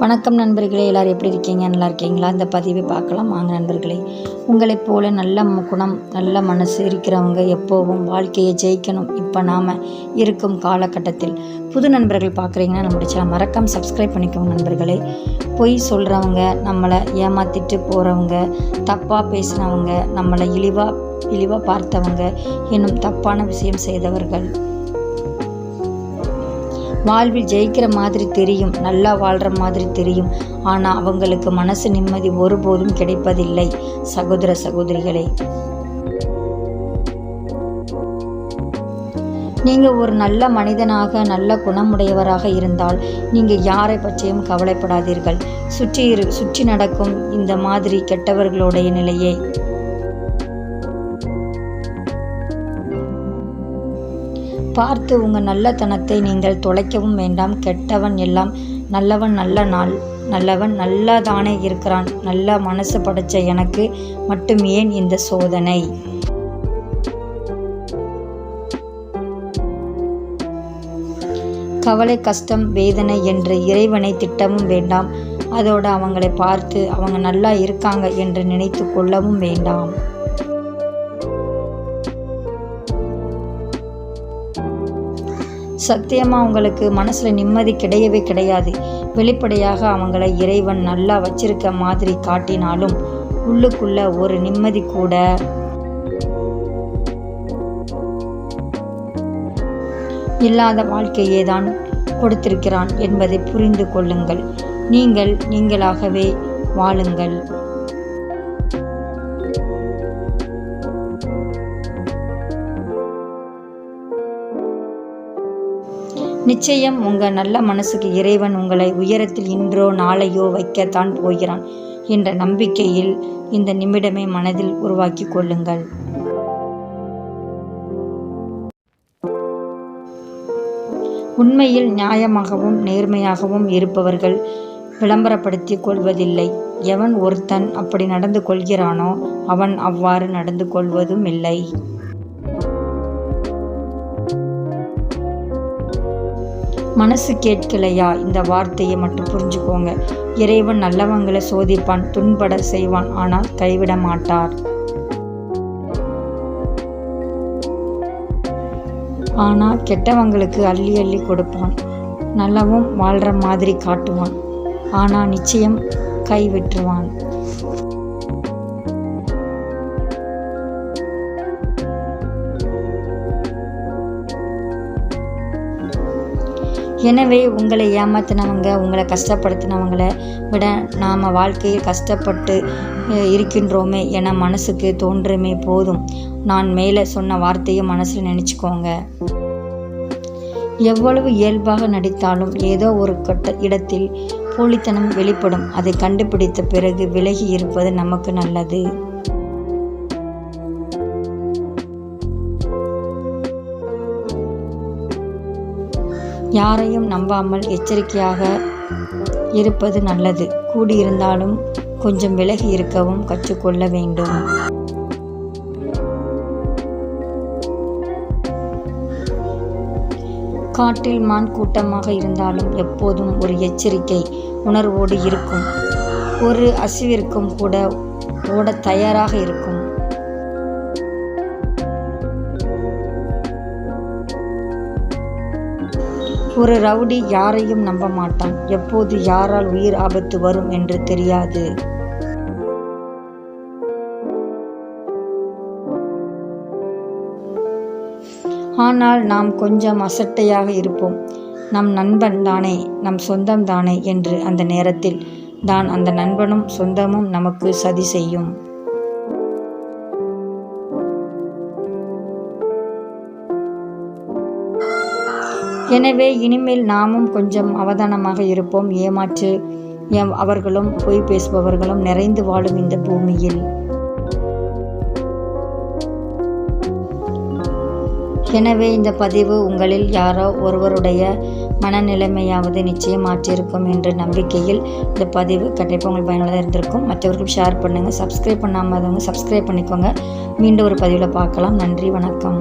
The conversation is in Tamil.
வணக்கம் நண்பர்களே எல்லோரும் எப்படி இருக்கீங்க? நல்லா இருக்கீங்களா? இந்த பதிவை பார்க்கலாம். வாங்க நண்பர்களே உங்களைப் போல நல்ல குணம் நல்ல மனசு இருக்கிறவங்க எப்போவும் வாழ்க்கையை ஜெயிக்கணும். இப்போ நாம் இருக்கும் காலகட்டத்தில் புது நண்பர்கள் பார்க்குறீங்கன்னா நம்ம சேனல் மறக்காம சப்ஸ்கிரைப் பண்ணிக்கோங்க நண்பர்களே. பொய் சொல்கிறவங்க நம்மளை ஏமாற்றிட்டு போகிறவங்க தப்பாக பேசினவங்க நம்மளை இழிவாக இழிவாக பார்த்தவங்க இன்னும் தப்பான விஷயம் செய்தவர்கள் வாழ்வில் ஜெயிக்கிற மாதிரி தெரியும் நல்லா வாழ்கிற மாதிரி தெரியும். ஆனால் அவங்களுக்கு மனசு நிம்மதி ஒருபோதும் கிடைப்பதில்லை. சகோதர சகோதரிகளே. நீங்கள் ஒரு நல்ல மனிதனாக நல்ல குணமுடையவராக இருந்தால் நீங்கள் யாரை பற்றியும் கவலைப்படாதீர்கள். சுற்றி சுற்றி நடக்கும் இந்த மாதிரி கெட்டவர்களுடைய நிலையை. பார்த்து உங்கள் நல்லத்தனத்தை நீங்கள் தொலைக்கவும் வேண்டாம். கெட்டவன் எல்லாம் நல்லவன் நல்ல நாள். நல்லவன் நல்லதானே இருக்கிறான். நல்ல மனசு படைச்ச எனக்கு மட்டும் ஏன் இந்த சோதனை? கவலை கஷ்டம் வேதனை என்று இறைவனை திட்டவும் வேண்டாம். அதோடு அவங்களை பார்த்து அவங்க நல்லா இருக்காங்க என்று நினைத்து கொள்ளவும் வேண்டாம். சத்தியமாக உங்களுக்கு மனசில் நிம்மதி கிடையவே கிடையாது. வெளிப்படையாக அவங்கள இறைவன் நல்லா வச்சிருக்க மாதிரி காட்டினாலும் உள்ளுக்குள்ள ஒரு நிம்மதி கூட. இல்லாத வாழ்க்கையே தான் கொடுத்திருக்கிறான் என்பதை புரிந்து கொள்ளுங்கள். நீங்கள் நீங்களாகவே வாழுங்கள். நிச்சயம் உங்கள் நல்ல மனசுக்கு இறைவன் உங்களை உயரத்தில் இன்றோ நாளையோ வைக்கத்தான் போகிறான் என்ற நம்பிக்கையில் இந்த நிமிடமே மனதில் உருவாக்கி கொள்ளுங்கள். உண்மையில் நியாயமாகவும் நேர்மையாகவும் இருப்பவர்கள் விளம்பரப்படுத்தி கொள்வதில்லை. எவன் ஒருத்தன் அப்படி நடந்து கொள்கிறானோ அவன் அவ்வாறு நடந்து கொள்வதும் இல்லை. மனசு கேட்கலையா? இந்த வார்த்தையை மட்டும் புரிஞ்சுக்கோங்க. இறைவன் நல்லவங்களை சோதிப்பான் துன்பட செய்வான் ஆனால் கைவிட மாட்டார். ஆனால் கெட்டவங்களுக்கு அள்ளி அள்ளி கொடுப்பான். நல்லவும் வாழ்கிற மாதிரி காட்டுவான். ஆனால் நிச்சயம் கைவிட்டுருவான். எனவே உங்களை ஏமாத்தினவங்க உங்களை கஷ்டப்படுத்தினவங்களை விட நாம் வாழ்க்கையில் கஷ்டப்பட்டு இருக்கின்றோமே என மனசுக்கு தோன்றுமே போதும். நான் மேலே சொன்ன வார்த்தையை மனசில் நினச்சிக்கோங்க. எவ்வளவு இயல்பாக நடித்தாலும் ஏதோ ஒரு கட்ட இடத்தில் போலித்தனம் வெளிப்படும். அதை கண்டுபிடித்த பிறகு விலகி இருப்பது நமக்கு நல்லது. யாரையும் நம்பாமல் எச்சரிக்கையாக இருப்பது நல்லது. கூடியிருந்தாலும் கொஞ்சம் விலகி இருக்கவும் கற்றுக்கொள்ள வேண்டும். காட்டில் மான் கூட்டமாக இருந்தாலும் எப்போதும் ஒரு எச்சரிக்கை உணர்வோடு இருக்கும். ஒரு அசிவிற்கும் கூட ஓட தயாராக இருக்கும். ஒரு ரவுடி யாரையும் நம்ப மாட்டான். எப்போது யாரால் உயிர் ஆபத்து வரும் என்று தெரியாது. ஆனால் நாம் கொஞ்சம் அசட்டையாக இருப்போம். நம் நண்பன் தானே நம் சொந்தம் தானே என்று அந்த நேரத்தில் தான் அந்த நண்பனும் சொந்தமும் நமக்கு சதி செய்யும். எனவே இனிமேல் நாமும் கொஞ்சம் அவதானமாக இருப்போம். ஏமாற்று அவர்களும் பொய் பேசுபவர்களும் நிறைந்து வாழும் இந்த பூமியில். எனவே இந்த பதிவு உங்களில் யாரோ ஒருவருடைய மனநிலைமையாவது நிச்சயம் மாற்றியிருக்கும் என்ற நம்பிக்கையில் இந்த பதிவு கண்டிப்பாக உங்களுக்கு பயனுள்ளதாக இருந்திருக்கும். மற்றவர்களும் ஷேர் பண்ணுங்கள் சப்ஸ்கிரைப் பண்ணாமல் சப்ஸ்கிரைப் பண்ணிக்கோங்க. மீண்டும் ஒரு பதிவில் பார்க்கலாம். நன்றி வணக்கம்.